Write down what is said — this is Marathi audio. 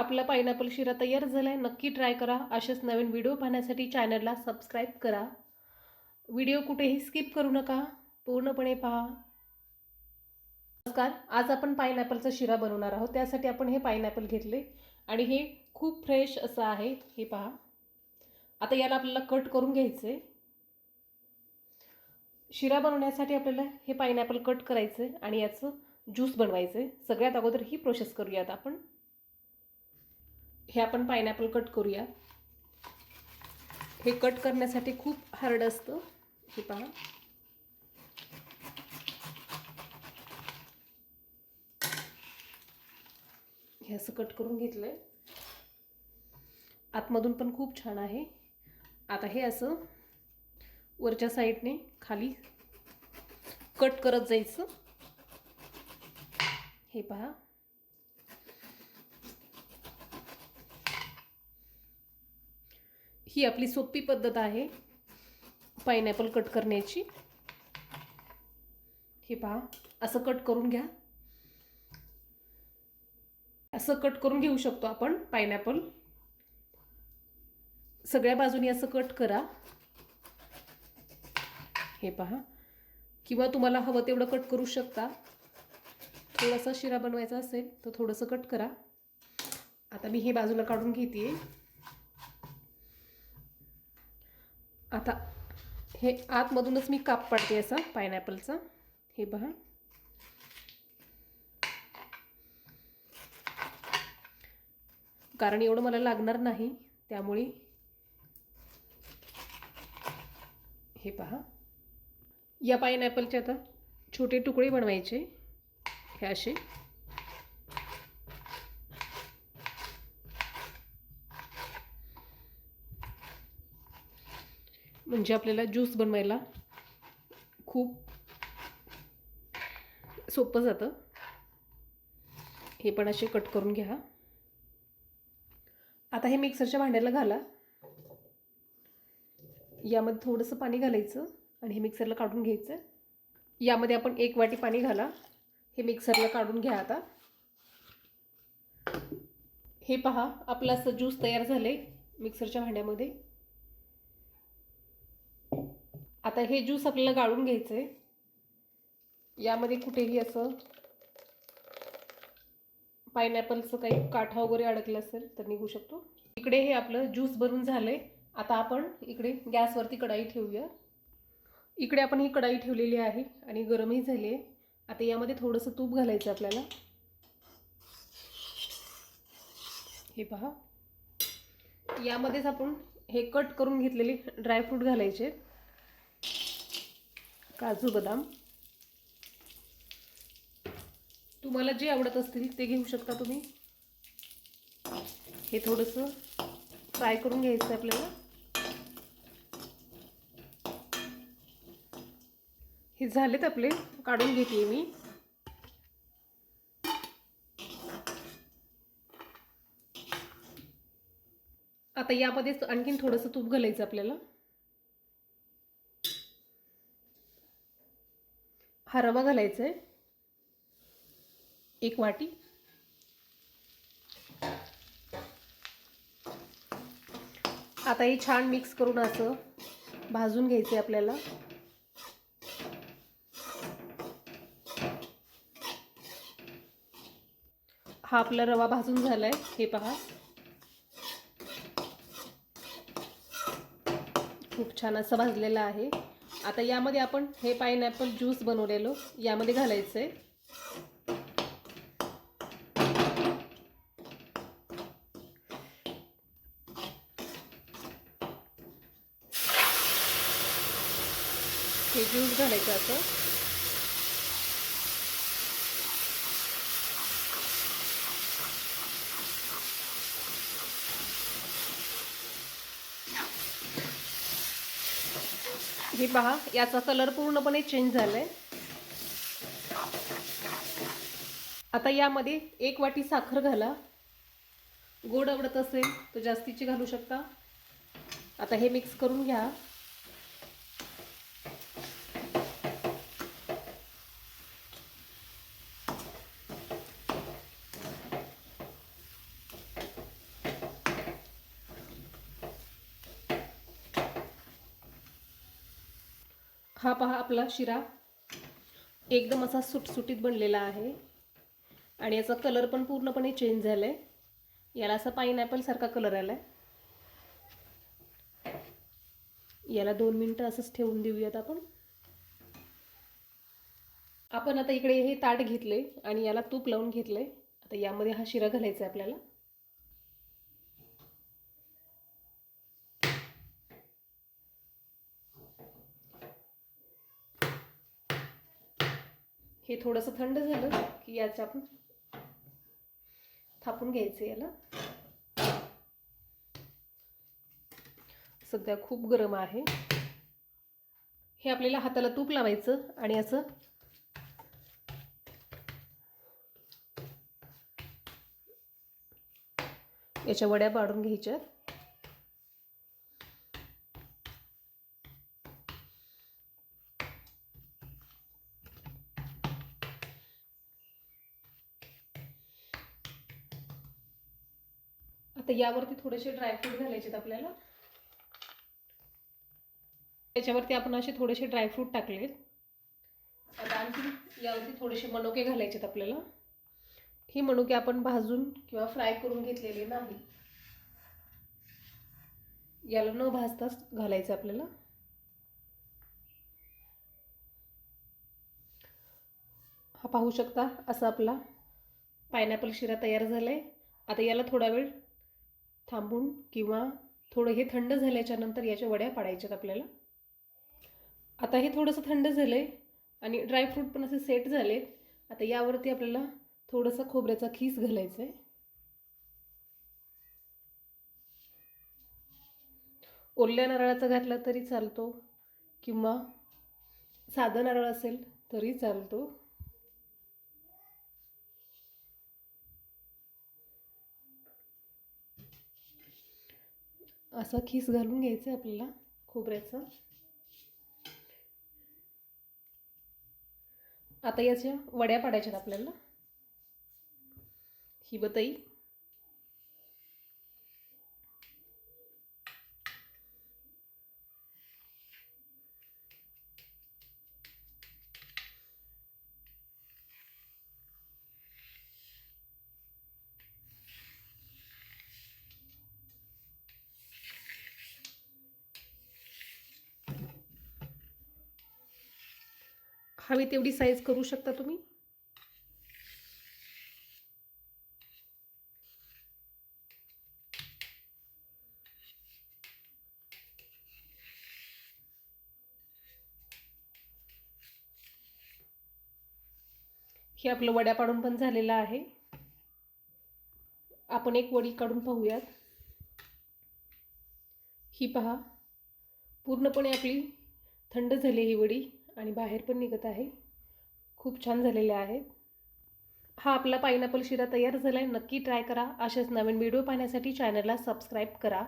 आपला पायनॅपल शिरा तयार झाला आहे नक्की ट्राय करा. असेच नवीन व्हिडिओ पाहण्यासाठी चॅनलला सबस्क्राईब करा. व्हिडिओ कुठेही स्किप करू नका. पूर्णपणे पहा. नमस्कार. आज आपण पायनॅपलचा शिरा बनवणार आहोत. त्यासाठी आपण हे पायनॅपल घेतले आणि हे खूप फ्रेश असं आहे. हे पहा. आता याला आपल्याला कट करून घ्यायचं आहे शिरा बनवण्यासाठी आपल्याला हे पायनॅपल कट करायचं आणि याचं ज्यूस बनवायचं आहे सगळ्यात अगोदर ही प्रोसेस करूयात आपण. हे आपण पायनॅपल कट करूया. हे कट करण्यासाठी खूप हार्ड असतं. हे पहा. हे असं कट करून घेतलं आहे आतमधून पण खूप छान आहे. आता हे असं वरच्या साईडने खाली कट करत जायचं. हे पहा. ही आपली सोपी पद्धत आहे पायनॅपल कट करण्याची. हे पहा असं कट करून घ्या. असं कट करून घेऊ शकतो आपण पायनॅपल सगळ्या बाजूनी असं कट करा. हे पहा किंवा तुम्हाला हवं तेवढं कट करू शकता. थोडासा शिरा बनवायचा असेल तर थोडंसं कट करा. आता मी हे बाजूला काढून घेते आता हे आतमधूनच मी काप पाडते असा पायनॅपलचा हे पहा कारण एवढं मला लागणार नाही त्यामुळे हे पहा. या पायनॅपलचे आता छोटे तुकडे बनवायचे हे असे. म्हणजे आपल्याला ज्यूस बनवायला खूप सोपं जातं. हे पण असे कट करून घ्या. आता हे मिक्सरच्या भांड्याला घाला. यामध्ये थोडंसं पाणी घालायचं आणि हे मिक्सरला काढून घ्यायचं. यामध्ये आपण एक वाटी पाणी घाला. हे मिक्सरला काढून घ्या आता. हे पहा आपलं असं ज्यूस तयार झाले मिक्सरच्या भांड्यामध्ये. आता हे ज्यूस आपल्याला गाळून घ्यायचं आहे यामध्ये कुठेही असं पायनॅपलचं काही काठा वगैरे अडकलं असेल तर निघू शकतो. इकडे हे आपलं ज्यूस भरून झालं आहे आता आपण इकडे गॅसवरती कढाई ठेवूया. इकडे आपण ही कढाई ठेवलेली आहे आणि गरमही झाली आहे आता यामध्ये थोडंसं तूप घालायचं आपल्याला. हे पहा. यामध्येच आपण हे कट करून घेतलेले ड्रायफ्रूट घालायचे. काजू बदाम. तुम्हाला जे आवडत असतील ते घेऊ शकता तुम्ही. हे थोडंसं फ्राय करून घ्यायचं आहे आपल्याला. हे झालेत आपले काढून घेते मी. आता यामध्येच आणखीन थोडंसं तूप घालायचं आपल्याला. हा रवा घालायचा आहे. एक वाटी. आता हे छान मिक्स करून असं भाजून घ्यायचे आपल्याला. हा आपला रवा भाजून झालाय हे पहा. खूप छान असं भाजलेलं आहे. आता यामध्ये आपण हे पायनॅपल ज्यूस बनवलेलो यामध्ये घालायचं आहे हे ज्यूस घालायचं असं हे पहा याचा कलर पूर्णपणे चेंज झालाय. आता यामध्ये एक वाटी साखर घाला. गोड आवडत असेल तर जास्तीची घालू शकता. आता हे मिक्स करून घ्या. हा पहा आपला शिरा. एकदम असा सुटसुटीत बनलेला आहे. आणि याचा कलर पण पूर्णपणे चेंज झाला आहे याला असा पाईनॅपलसारखा कलर आला आहे याला दोन मिनटं असंच ठेवून देऊयात आपण. आपण आता इकडे हे ताट घेतले आणि याला तूप लावून घेतलंय. आता यामध्ये हा शिरा घालायचा आहे आपल्याला. हे थोडंसं थंड झालं की याचं आपण थापून घ्यायचं याला. सध्या खूप गरम आहे. हे आपल्याला हाताला तूप लावायचं आणि असं याच्या वड्या पाडून घ्यायच्या. तर यावरती थोडेसे ड्रायफ्रूट घालायचे आहेत आपल्याला. त्याच्यावरती आपण असे थोडेसे ड्रायफ्रूट टाकलेत. आता आणखी यावरती थोडेसे मनुके घालायचे आहेत आपल्याला. ही मनुके आपण भाजून किंवा फ्राय करून घेतलेली नाही. याला न भाजताच घालायचं आपल्याला. हा पाहू शकता असा आपला पायनॅपल शिरा तयार झाला आहे आता याला थोडा वेळ थांबून किंवा थोडं हे थंड झाल्याच्यानंतर याच्या वड्या पाडायच्यात आपल्याला. आता हे थोडंसं थंड झालं आहे आणि ड्रायफ्रूट पण असे सेट झाले आता यावरती आपल्याला थोडंसं खोबऱ्याचा खीस घालायचा आहे ओल्या नारळाचा घातला तरी चालतो किंवा साधं नारळ असेल तरी चालतो. असा खीस घालून घ्यायचं आहे आपल्याला खोबऱ्याचं. आता याच्या वड्या पाडायच्यात आपल्याला. ही बताई हवी तेवढी साईज करू शकता तुम्ही? हे आपलं वड्या पाडून पण झालेलं आहे. आपण एक वडी काढून पाहूयात. ही पहा. पूर्णपणे आपली थंड झाली ही वडी. आणि बाहेर पण निघत आहे. खूप छान झालेले आहेत. हा आपला पायनॅपल शिरा तयार झाला आहे नक्की ट्राय करा. अशाच नवीन व्हिडिओ पाहण्यासाठी चॅनलला सबस्क्राईब करा.